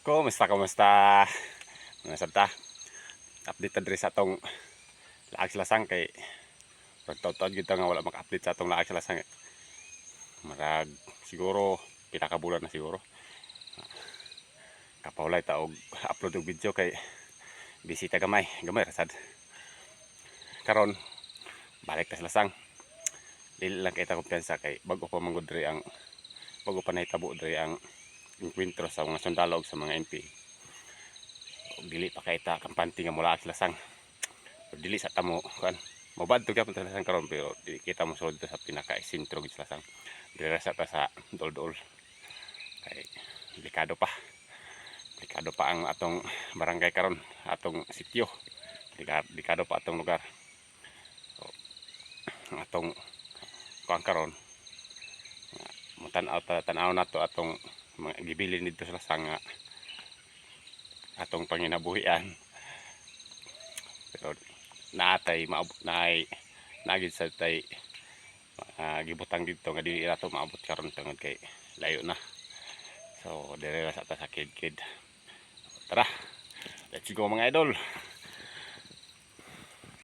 Kumusta, kumusta? Mga sabta. Update ta diri sa atong laag silasang kay pagtaw-taw gid ta nga wala maka-update sa atong laag silasang. Marag siguro pinakabulan na siguro. Kapawlay ta og upload og video kay bisita gamay, gamay rasad. Karon balik ta silasang. Dili lang kay ta kumpiyansa kay bago pa manggod ang bago pa nahitabo diri ang enkwentro sa mga sundalo sa mga NP. Ug dili pa kay ta kampante nga mula sila sang. Dili sa tamo kan. Mabad to gyapon sila sang karon pero dili kita mo sulod sa pinaka sentro gid sila sang. Dili ra sa ta sa dol-dol. Kay delikado pa. Delikado pa ang atong barangay karon, atong sitio. Delikado, pa atong lugar. So, atong kuang karon tan-aw ta tan-aw na to atong mga gibilin dito sa sanga. Atong panginabuhian. Pero naatay maabot naay nagid sa tay ah, gibutang dito nga dili ra to maabot karon tungod kay layo na. So dire ra sa ta sa kid kid tara let's go mga idol